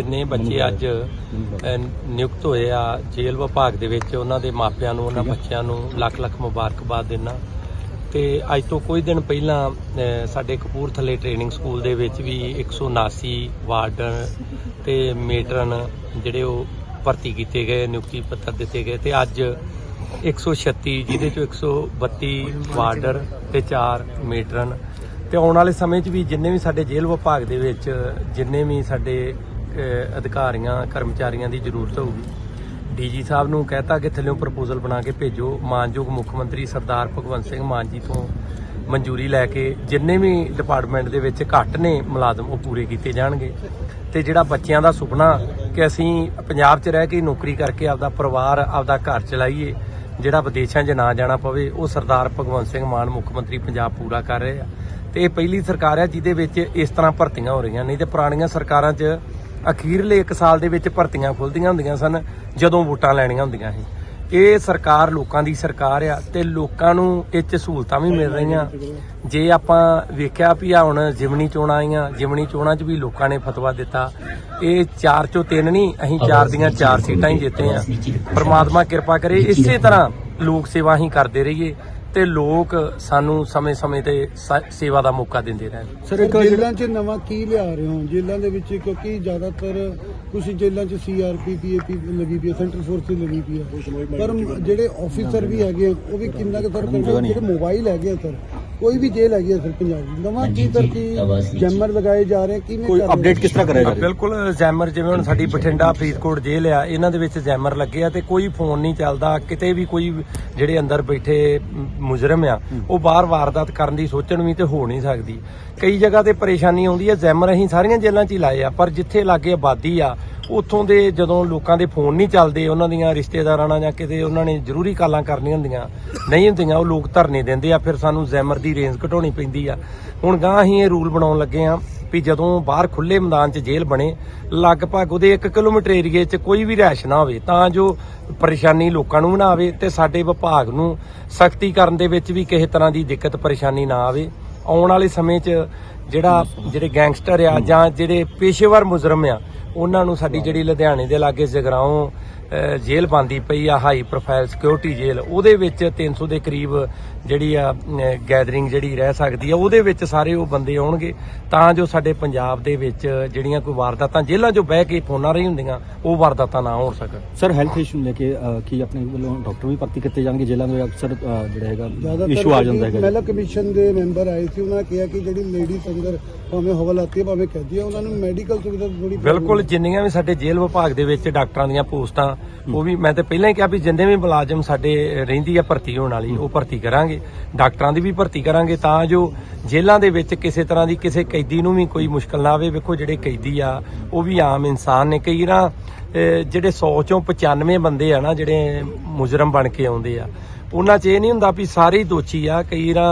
ਜਿੰਨੇ ਬੱਚੇ ਅੱਜ ਨਿਯੁਕਤ ਹੋਏ ਆ ਜੇਲ੍ਹ ਵਿਭਾਗ ਦੇ ਵਿੱਚ ਉਹਨਾਂ ਦੇ ਮਾਪਿਆਂ ਨੂੰ ਉਹਨਾਂ ਬੱਚਿਆਂ ਨੂੰ ਲੱਖ ਲੱਖ ਮੁਬਾਰਕਬਾਦ ਦੇਣਾ ਤੇ ਅੱਜ ਤੋਂ ਕੁਝ ਦਿਨ ਪਹਿਲਾਂ ਸਾਡੇ ਕਪੂਰਥਲੇ ਟ੍ਰੇਨਿੰਗ ਸਕੂਲ ਦੇ ਵਿੱਚ ਵੀ 179 ਵਾਰਡਨ ਤੇ ਮੇਟਰਨ ਜਿਹੜੇ ਉਹ ਭਰਤੀ ਕੀਤੇ ਗਏ ਨਿਯੁਕਤੀ ਪੱਤਰ ਦਿੱਤੇ ਗਏ ਤੇ ਅੱਜ 136 ਜਿਹਦੇ ਚੋਂ 132 ਵਾਰਡਰ ਤੇ 4 ਮੇਟਰਨ ਤੇ ਆਉਣ ਵਾਲੇ ਸਮੇਂ 'ਚ ਵੀ ਜਿੰਨੇ ਵੀ ਸਾਡੇ ਜੇਲ੍ਹ ਵਿਭਾਗ ਦੇ ਵਿੱਚ ਜਿੰਨੇ ਵੀ ਸਾਡੇ ਅਧਿਕਾਰੀਆਂ, ਕਰਮਚਾਰੀਆਂ ਦੀ ਜ਼ਰੂਰਤ ਹੋਊਗੀ। ਡੀਜੀ ਸਾਹਿਬ ਨੂੰ ਕਹਿਤਾ ਕਿ ਥੱਲੇੋਂ ਪ੍ਰਪੋਜ਼ਲ ਬਣਾ ਕੇ ਭੇਜੋ। ਮਾਨਯੋਗ ਮੁੱਖ ਮੰਤਰੀ ਸਰਦਾਰ ਭਗਵੰਤ ਸਿੰਘ ਮਾਨ ਜੀ ਤੋਂ ਮਨਜ਼ੂਰੀ ਲੈ ਕੇ ਜਿੰਨੇ ਵੀ ਡਿਪਾਰਟਮੈਂਟ ਦੇ ਵਿੱਚ ਘੱਟ ਨੇ ਮੁਲਾਜ਼ਮ, ਉਹ ਪੂਰੇ ਕੀਤੇ ਜਾਣਗੇ। ਤੇ ਜਿਹੜਾ ਬੱਚਿਆਂ ਦਾ ਸੁਪਨਾ ਕਿ ਅਸੀਂ ਪੰਜਾਬ 'ਚ ਰਹਿ ਕੇ ਨੌਕਰੀ ਕਰਕੇ ਆਪਦਾ ਪਰਿਵਾਰ, ਆਪਦਾ ਘਰ ਚਲਾਈਏ, ਜਿਹੜਾ ਵਿਦੇਸ਼ਾਂ 'ਚ ਨਾ ਜਾਣਾ ਪਵੇ, ਉਹ ਸਰਦਾਰ ਭਗਵੰਤ ਸਿੰਘ ਮਾਨ ਮੁੱਖ ਮੰਤਰੀ ਪੰਜਾਬ ਪੂਰਾ ਕਰ ਰਹੇ ਆ। ਤੇ ਇਹ ਪਹਿਲੀ ਸਰਕਾਰ ਆ ਜਿਹਦੇ ਵਿੱਚ ਇਸ ਤਰ੍ਹਾਂ ਭਰਤੀਆਂ ਹੋ ਰਹੀਆਂ ਨਹੀਂ ਤੇ ਪੁਰਾਣੀਆਂ ਸਰਕਾਰਾਂ 'ਚ ਅਖੀਰਲੇ 1 ਸਾਲ ਦੇ ਵਿੱਚ ਭਰਤੀਆਂ ਖੁੱਲਦੀਆਂ ਹੁੰਦੀਆਂ ਸਨ ਜਦੋਂ ਵੋਟਾਂ ਲੈਣੀਆਂ ਹੁੰਦੀਆਂ ਸੀ। ਇਹ ਸਰਕਾਰ ਲੋਕਾਂ ਦੀ ਸਰਕਾਰ ਆ ਤੇ ਲੋਕਾਂ ਨੂੰ ਇਹ 'ਚ ਸਹੂਲਤਾਂ ਵੀ ਮਿਲ ਰਹੀਆਂ। ਜੇ ਆਪਾਂ ਵੇਖਿਆ ਵੀ ਆ ਹੁਣ ਜਿਮਣੀ ਚੋਣਾਂ ਆਈਆਂ ਜਿਮਣੀ ਚੋਣਾਂ 'ਚ ਵੀ ਲੋਕਾਂ ਨੇ ਫਤਵਾ ਦਿੱਤਾ। ਇਹ ਚਾਰ ਚੋਂ ਤਿੰਨ ਨਹੀਂ ਅਸੀਂ ਚਾਰ ਦੀਆਂ ਚਾਰ ਸੀਟਾਂ ਹੀ ਜਿੱਤੇ ਆ ਪ੍ਰਮਾਤਮਾ ਕਿਰਪਾ ਕਰੇ ਇਸੇ ਤਰ੍ਹਾਂ ਲੋਕ ਸੇਵਾ ਹੀ ਕਰਦੇ ਰਹੀਏ। ਤੇ ਲੋਕ ਸਾਨੂੰ ਸਮੇਂ-ਸਮੇਂ ਤੇ ਸ- ਸੇਵਾ ਦਾ ਮੌਕਾ ਦਿੰਦੇ ਰਹਿਣ। ਸਰ ਇੱਕ ਜੇਲ੍ਹਾਂ 'ਚ ਨਵਾਂ ਕੀ ਲਿਆ ਰਹੇ ਹੋ? ਜੇਲ੍ਹਾਂ ਦੇ ਵਿੱਚ ਕਿਉਂਕਿ ਜ਼ਿਆਦਾਤਰ ਕੁਝ ਜੇਲ੍ਹਾਂ 'ਚ ਸੀਆਰਪੀ ਪੀਏਪੀ ਲੱਗੀ ਪਈ ਹੈ ਸੈਂਟਰਲ ਫੋਰਸ ਲੱਗੀ ਪਈ ਹੈ। ਪਰ ਜਿਹੜੇ ਆਫੀਸਰ ਵੀ ਹੈਗੇ ਆ, ਉਹ ਵੀ ਕਿੰਨਾ ਕੁ ਸਰ ਜਿਹੜੇ ਮੋਬਾਈਲ ਹੈਗੇ ਆ ਸਰ? ਕੋਈ ਵੀ ਜੇਲ੍ਹ ਹੈਗੀ ਆ ਸਰ ਪੰਜਾਬ ਦੀ। ਨਵਾਂ ਕੀ ਸਰ ਕੀ ਜੈਮਰ ਲਗਾਏ ਜਾ ਰਹੇ ਕਿਵੇਂ ਕੋਈ ਅਪਡੇਟ ਕਿਸ ਤਰ੍ਹਾਂ ਕਰਿਆ ਜਾ ਹਾਂ, ਰਿਹਾ ਬਿਲਕੁਲ ਜੈਮਰ ਜਿਵੇਂ ਹੁਣ ਸਾਡੀ ਬਠਿੰਡਾ ਫਰੀਦਕੋਟ ਜੇਲ੍ਹ ਆ ਇਹਨਾਂ ਦੇ ਵਿੱਚ ਜੈਮਰ ਲੱਗੇ ਆ ਤੇ ਕੋਈ ਫੋਨ ਨਹੀਂ ਚੱਲਦਾ ਕਿਤੇ ਵੀ ਕੋਈ ਜਿਹੜੇ ਅੰਦਰ ਬੈਠੇ ਮੁਜਰਮ ਆ ਉਹ ਬਾਹਰ ਵਾਰਦਾਤ ਕਰਨ ਦੀ ਸੋਚਣ ਵੀ ਤੇ ਹੋ ਨਹੀਂ ਸਕਦੀ। ਕਈ ਜਗ੍ਹਾ ਤੇ ਪਰੇਸ਼ਾਨੀ ਆਉਂਦੀ ਹੈ ਜੈਮਰ ਅਸੀਂ ਸਾਰੀਆਂ ਜੇਲ੍ਹਾਂ 'ਚ ਹੀ ਲਾਏ ਆ ਪਰ ਜਿੱਥੇ ਲਾਗੇ ਆਬਾਦੀ ਆ ਉੱਥੋਂ ਦੇ ਜਦੋਂ ਲੋਕਾਂ ਦੇ ਫੋਨ ਨਹੀਂ ਚੱਲਦੇ, ਉਹਨਾਂ ਦੀਆਂ ਰਿਸ਼ਤੇਦਾਰਾਂ ਨਾਲ ਜਾਂ ਕਿਤੇ ਉਹਨਾਂ ਨੇ ਜ਼ਰੂਰੀ ਕਾਲਾਂ ਕਰਨੀਆਂ ਹੁੰਦੀਆਂ, ਨਹੀਂ ਹੁੰਦੀਆਂ, ਉਹ ਲੋਕ ਧਰਨੇ ਦਿੰਦੇ ਆ, ਫਿਰ ਸਾਨੂੰ ਜੈਮਰ ਦੀ ਰੇਂਜ ਘਟਾਉਣੀ ਪੈਂਦੀ ਆ। ਹੁਣ ਗਾਂ ਅਸੀਂ ਇਹ ਰੂਲ ਬਣਾਉਣ ਲੱਗੇ ਆ ਵੀ ਜਦੋਂ ਬਾਹਰ ਖੁੱਲੇ ਮੈਦਾਨ 'ਚ ਜੇਲ੍ਹ ਬਣੇ, ਲਗਭਗ ਉਹਦੇ 1 ਕਿਲੋਮੀਟਰ ਏਰੀਏ 'ਚ ਕੋਈ ਵੀ ਰਹਿਸ਼ ਨਾ ਹੋਵੇ, ਤਾਂ ਜੋ ਪਰੇਸ਼ਾਨੀ ਲੋਕਾਂ ਨੂੰ ਵੀ ਨਾ ਆਵੇ ਤੇ ਸਾਡੇ ਵਿਭਾਗ ਨੂੰ ਸਖਤੀ ਕਰਨ ਦੇ ਵਿੱਚ ਵੀ ਕਿਸੇ ਤਰ੍ਹਾਂ ਦੀ ਦਿੱਕਤ, ਪਰੇਸ਼ਾਨੀ ਨਾ ਆਵੇ। ਆਉਣ ਵਾਲੇ ਸਮੇਂ 'ਚ ਜਿਹੜਾ ਜਿਹੜੇ ਗੈਂਗਸਟਰ ਆ ਜਾਂ ਜਿਹੜੇ ਪੇਸ਼ੇਵਰ ਮੁਜਰਮ ਆ ਉਹਨਾਂ ਨੂੰ ਸਾਡੀ ਜਿਹੜੀ ਲੁਧਿਆਣੇ ਦੇ ਲਾਗੇ ਜਗਰਾਉਂ ਜੇਲ੍ਹ ਬੰਦੀ ਪਈ ਆ ਹਾਈ ਪ੍ਰੋਫਾਈਲ ਸਿਕਿਉਰਿਟੀ ਜੇਲ੍ਹ। ਉਹਦੇ ਵਿੱਚ 300 ਦੇ ਕਰੀਬ ਜਿਹੜੀ ਆ ਗੈਦਰਿੰਗ ਜਿਹੜੀ ਰਹਿ ਸਕਦੀ ਆ ਉਹਦੇ ਵਿੱਚ ਸਾਰੇ ਉਹ ਬੰਦੇ ਆਉਣਗੇ। ਤਾਂ ਜੋ ਸਾਡੇ ਪੰਜਾਬ ਦੇ ਵਿੱਚ ਜਿਹੜੀਆਂ ਕੋਈ ਵਾਰਦਾਤਾਂ ਜੇਲ੍ਹਾਂ 'ਚੋਂ ਬਹਿ ਕੇ ਫੋਨਾਂ ਰਹੀ ਹੁੰਦੀਆਂ ਉਹ ਵਾਰਦਾਤਾਂ ਨਾ ਹੋ ਸਕਣ। ਸਰ ਹੈਲਥ ਇਸ਼ੂ ਲੈ ਕੇ ਕੀ ਆਪਣੇ ਵੱਲੋਂ ਡਾਕਟਰ ਵੀ ਭਰਤੀ ਕੀਤੇ ਜਾਣਗੇ ਜੇਲ੍ਹਾਂ ਦੇ ਅਕਸਰ ਜਿਹੜਾ ਹੈਗਾ ਇਸ਼ੂ ਆ ਜਾਂਦਾ ਹੈਗਾ ਮਹਿਲਾ ਕਮਿਸ਼ਨ ਦੇ ਮੈਂਬਰ ਆਏ ਸੀ ਉਹਨਾਂ ਨੇ ਕਿਹਾ ਕਿ ਜਿਹੜੀ ਲੇਡੀਜ਼ ਅੰਦਰ ਭਾਵੇਂ ਹਵਾਲਾਤੀ ਭਾਵੇਂ ਕੈਦੀ ਆ ਉਹਨਾਂ ਨੂੰ ਮੈਡੀਕਲ ਸੁਵਿਧਾ ਥੋੜੀ ਬਿਲਕੁਲ ਜਿੰਨੀਆਂ ਵੀ ਸਾਡੇ ਜੇਲ੍ਹ ਵਿਭਾਗ ਦੇ ਵਿੱਚ ਡਾਕਟਰਾਂ ਦੀਆਂ ਪੋਸਟਾਂ ਉਹ ਵੀ ਮੈਂ ਤੇ ਪਹਿਲਾਂ ਹੀ ਕਿਹਾ ਵੀ ਜਿੰਨੇ ਵੀ ਮੁਲਾਜ਼ਮ ਸਾਡੇ ਰਹਿੰਦੀ ਆ ਭਰਤੀ ਹੋਣ ਵਾਲੀ ਉਹ ਭਰਤੀ ਕਰਾਂਗੇ। ਡਾਕਟਰਾਂ ਦੀ ਵੀ ਭਰਤੀ ਕਰਾਂਗੇ ਤਾਂ ਜੋ ਜੇਲ੍ਹਾਂ ਦੇ ਵਿੱਚ ਕਿਸੇ ਤਰ੍ਹਾਂ ਦੀ ਕਿਸੇ ਕੈਦੀ ਨੂੰ ਵੀ ਕੋਈ ਮੁਸ਼ਕਲ ਨਾ ਆਵੇ। ਵੇਖੋ ਜਿਹੜੇ ਕੈਦੀ ਆ ਉਹ ਵੀ ਆਮ ਇਨਸਾਨ ਨੇ। ਕਈ ਨਾ ਜਿਹੜੇ 100 ਚੋਂ 95 ਬੰਦੇ ਆ ਨਾ ਜਿਹੜੇ ਮੁਜਰਮ ਬਣ ਕੇ ਆਉਂਦੇ ਆ ਉਹਨਾਂ 'ਚ ਇਹ ਨਹੀਂ ਹੁੰਦਾ ਵੀ ਸਾਰੇ ਦੋਸ਼ੀ ਆ। ਕਈ ਨਾ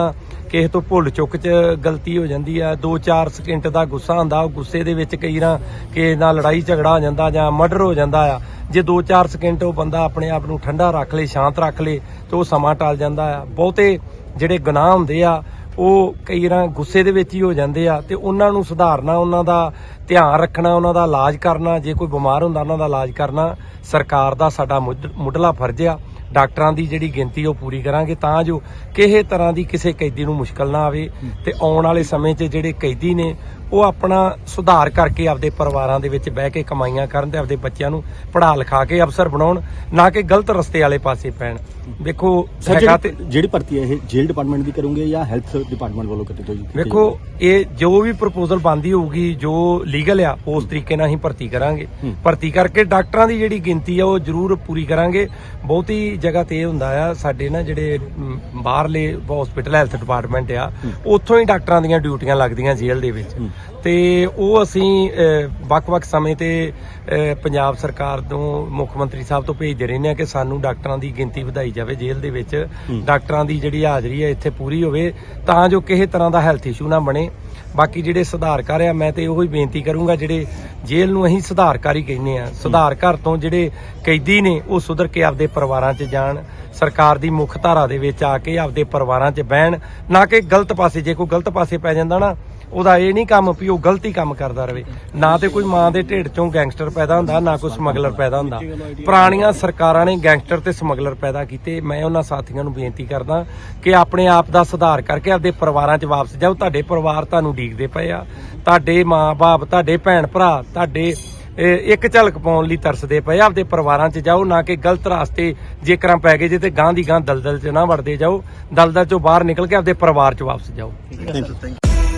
ਕਿਸੇ ਤੋਂ ਭੁੱਲ ਚੁੱਕ 'ਚ ਗਲਤੀ ਹੋ ਜਾਂਦੀ ਆ 2-4 ਸਕਿੰਟ ਦਾ ਗੁੱਸਾ ਹੁੰਦਾ ਉਹ ਗੁੱਸੇ ਦੇ ਵਿੱਚ ਕਈ ਨਾ ਕਿਸੇ ਨਾਲ ਲੜਾਈ ਝਗੜਾ ਹੋ ਜਾਂਦਾ ਜਾਂ ਮਰਡਰ ਹੋ ਜਾਂਦਾ ਆ। ਜੇ 2-4 ਸਕਿੰਟ ਉਹ ਬੰਦਾ ਆਪਣੇ ਆਪ ਨੂੰ ਠੰਡਾ ਰੱਖ ਲੇ, ਸ਼ਾਂਤ ਰੱਖ ਲੇ, ਤੇ ਉਹ ਸਮਾਂ ਟਲ ਜਾਂਦਾ ਆ। ਬਹੁਤੇ ਜਿਹੜੇ ਗੁਨਾਹ ਹੁੰਦੇ ਆ, ਉਹ ਕਈ ਵਾਰ ਗੁੱਸੇ ਦੇ ਵਿੱਚ ਹੀ ਹੋ ਜਾਂਦੇ ਆ ਤੇ ਉਹਨਾਂ ਨੂੰ ਸੁਧਾਰਨਾ, ਉਹਨਾਂ ਦਾ ਧਿਆਨ ਰੱਖਣਾ, ਉਹਨਾਂ ਦਾ ਇਲਾਜ ਕਰਨਾ, ਜੇ ਕੋਈ ਬਿਮਾਰ ਹੁੰਦਾ, ਉਹਨਾਂ ਦਾ ਇਲਾਜ ਕਰਨਾ। ਸਰਕਾਰ ਦਾ ਸਾਡਾ ਮੁੱਢ- ਮੁੱਢਲਾ ਫਰਜ਼ ਆ। ਡਾਕਟਰਾਂ ਦੀ ਜਿਹੜੀ ਗਿਣਤੀ ਉਹ ਪੂਰੀ ਕਰਾਂਗੇ ਤਾਂ ਜੋ ਕਿਸੇ ਤਰ੍ਹਾਂ ਦੀ ਕਿਸੇ ਕੈਦੀ ਨੂੰ ਮੁਸ਼ਕਲ ਨਾ ਆਵੇ ਤੇ ਆਉਣ ਵਾਲੇ ਸਮੇਂ 'ਚ ਜਿਹੜੇ ਕੈਦੀ ਨੇ ਉਹ ਆਪਣਾ ਸੁਧਾਰ ਕਰਕੇ ਆਪਦੇ ਪਰਿਵਾਰਾਂ ਦੇ ਵਿੱਚ ਬਹਿ ਕੇ ਕਮਾਈਆਂ ਕਰਨ ਤੇ ਆਪਦੇ ਬੱਚਿਆਂ ਨੂੰ ਪੜ੍ਹਾ ਲਿਖਾ ਕੇ ਅਫਸਰ ਬਣਾਉਣ ਨਾ ਕਿ ਗਲਤ ਰਸਤੇ ਵਾਲੇ ਪਾਸੇ ਪੈਣ। ਤੇ ਜਿਹੜੀ ਭਰਤੀ ਹੈ ਇਹ ਜੇਲ੍ਹ ਡਿਪਾਰਟਮੈਂਟ ਦੀ ਕਰੋਗੇ ਜਾਂ ਹੈਲਥ ਡਿਪਾਰਟਮੈਂਟ ਵੱਲੋਂ ਕੀਤੀ ਜਾਊਗੀ ਵੇਖੋ ਇਹ ਜੋ ਵੀ ਪ੍ਰਪੋਜ਼ਲ ਬੰਦੀ ਹੋਊਗੀ ਜੋ ਲੀਗਲ ਆ ਉਸ ਤਰੀਕੇ ਨਾਲ ਹੀ ਭਰਤੀ ਕਰਾਂਗੇ। ਭਰਤੀ ਕਰਕੇ ਡਾਕਟਰਾਂ ਦੀ ਜਿਹੜੀ ਗਿਣਤੀ ਆ ਉਹ ਜ਼ਰੂਰ ਪੂਰੀ ਕਰਾਂਗੇ। ਬਹੁਤੀ ਜਗ੍ਹਾ ਤੇ ਇਹ ਹੁੰਦਾ ਆ ਸਾਡੇ ਨਾ ਜਿਹੜੇ ਬਾਹਰਲੇ ਹਸਪੀਟਲ ਹੈਲਥ ਡਿਪਾਰਟਮੈਂਟ ਆ ਉੱਥੋਂ ਹੀ ਡਾਕਟਰਾਂ ਦੀਆਂ ਡਿਊਟੀਆਂ ਲੱਗਦੀਆਂ ਜੇਲ੍ਹ ਦੇ ਵਿੱਚ। ਤੇ ਉਹ ਅਸੀਂ ਵੱਖ-ਵੱਖ ਸਮੇਂ ਤੇ ਪੰਜਾਬ ਸਰਕਾਰ ਤੋਂ ਮੁੱਖ ਮੰਤਰੀ ਸਾਹਿਬ ਤੋਂ ਭੇਜਦੇ ਰਹਿੰਦੇ ਆ ਕਿ ਸਾਨੂੰ ਡਾਕਟਰਾਂ ਦੀ ਗਿਣਤੀ ਵਧਾਈ ਜਾਵੇ ਜੇਲ੍ਹ ਦੇ ਵਿੱਚ। ਡਾਕਟਰਾਂ ਦੀ ਜਿਹੜੀ ਹਾਜ਼ਰੀ ਹੈ ਇੱਥੇ ਪੂਰੀ ਹੋਵੇ ਤਾਂ ਜੋ ਕਿਸੇ ਤਰ੍ਹਾਂ ਦਾ ਹੈਲਥ ਇਸ਼ੂ ਨਾ ਬਣੇ। ਬਾਕੀ ਜਿਹੜੇ ਸੁਧਾਰ ਕਰ ਆ ਮੈਂ ਤੇ ਉਹੀ ਬੇਨਤੀ ਕਰੂੰਗਾ ਜਿਹੜੇ ਜੇਲ੍ਹ ਨੂੰ ਅਸੀਂ ਸੁਧਾਰ ਕਰ ਹੀ ਕਹਿੰਦੇ ਆ ਸੁਧਾਰ ਘਰ ਤੋਂ ਜਿਹੜੇ ਕੈਦੀ ਨੇ ਉਹ ਸੁਧਰ ਕੇ ਆਪਦੇ ਪਰਿਵਾਰਾਂ 'ਚ ਜਾਣ ਸਰਕਾਰ ਦੀ ਮੁੱਖ ਧਾਰਾ ਦੇ ਵਿੱਚ ਆ ਕੇ ਆਪਦੇ ਪਰਿਵਾਰਾਂ 'ਚ ਬਹਿਣ ਨਾ ਕਿ ਗਲਤ ਪਾਸੇ ਜੇ ਕੋਈ ਗਲਤ ਪਾਸੇ ਪੈ ਜਾਂਦਾ ਨਾ ਉਹਦਾ ਇਹ ਨਹੀਂ ਕੰਮ ਵੀ ਉਹ ਗਲਤੀ ਕੰਮ ਕਰਦਾ ਰਵੇ ਨਾ ਤੇ ਕੋਈ ਮਾਂ ਦੇ ਢਿੱਡ ਚੋਂ ਗੈਂਗਸਟਰ ਪੈਦਾ ਹੁੰਦਾ, ਨਾ ਕੋਈ ਸਮਗਲਰ ਪੈਦਾ ਹੁੰਦਾ। ਪੁਰਾਣੀਆਂ ਸਰਕਾਰਾਂ ਨੇ ਗੈਂਗਸਟਰ ਤੇ ਸਮਗਲਰ ਪੈਦਾ ਕੀਤੇ। ਮੈਂ ਉਹਨਾਂ ਸਾਥੀਆਂ ਨੂੰ ਬੇਨਤੀ ਕਰਦਾ ਕਿ ਆਪਣੇ ਆਪ ਦਾ ਸੁਧਾਰ ਕਰਕੇ ਆਪਦੇ ਪਰਿਵਾਰਾਂ 'ਚ ਵਾਪਸ ਜਾਓ। ਤੁਹਾਡੇ ਪਰਿਵਾਰ ਤੁਹਾਨੂੰ ਡੀਕਦੇ ਪਏ ਆ। ਤੁਹਾਡੇ ਮਾਂ-ਬਾਪ, ਤੁਹਾਡੇ ਭੈਣ ਭਰਾ ਤੁਹਾਡੇ ਇੱਕ ਝਲਕ ਪਾਉਣ ਲਈ ਤਰਸਦੇ ਪਏ ਆਪਦੇ ਪਰਿਵਾਰਾਂ 'ਚ ਜਾਓ, ਨਾ ਕਿ ਗਲਤ ਰਾਸਤੇ ਜੇਕਰਾਂ ਪੈ ਗਏ ਜੇ ਤੇ ਗਾਂ ਦੀ ਗਾਂ ਦਲਦਲ 'ਚ ਨਾ ਵੜਦੇ ਜਾਓ। ਦਲਦਲ 'ਚੋਂ ਬਾਹਰ ਨਿਕਲ ਕੇ ਆਪਦੇ ਪਰਿਵਾਰ 'ਚ ਵਾਪਸ ਜਾਓ।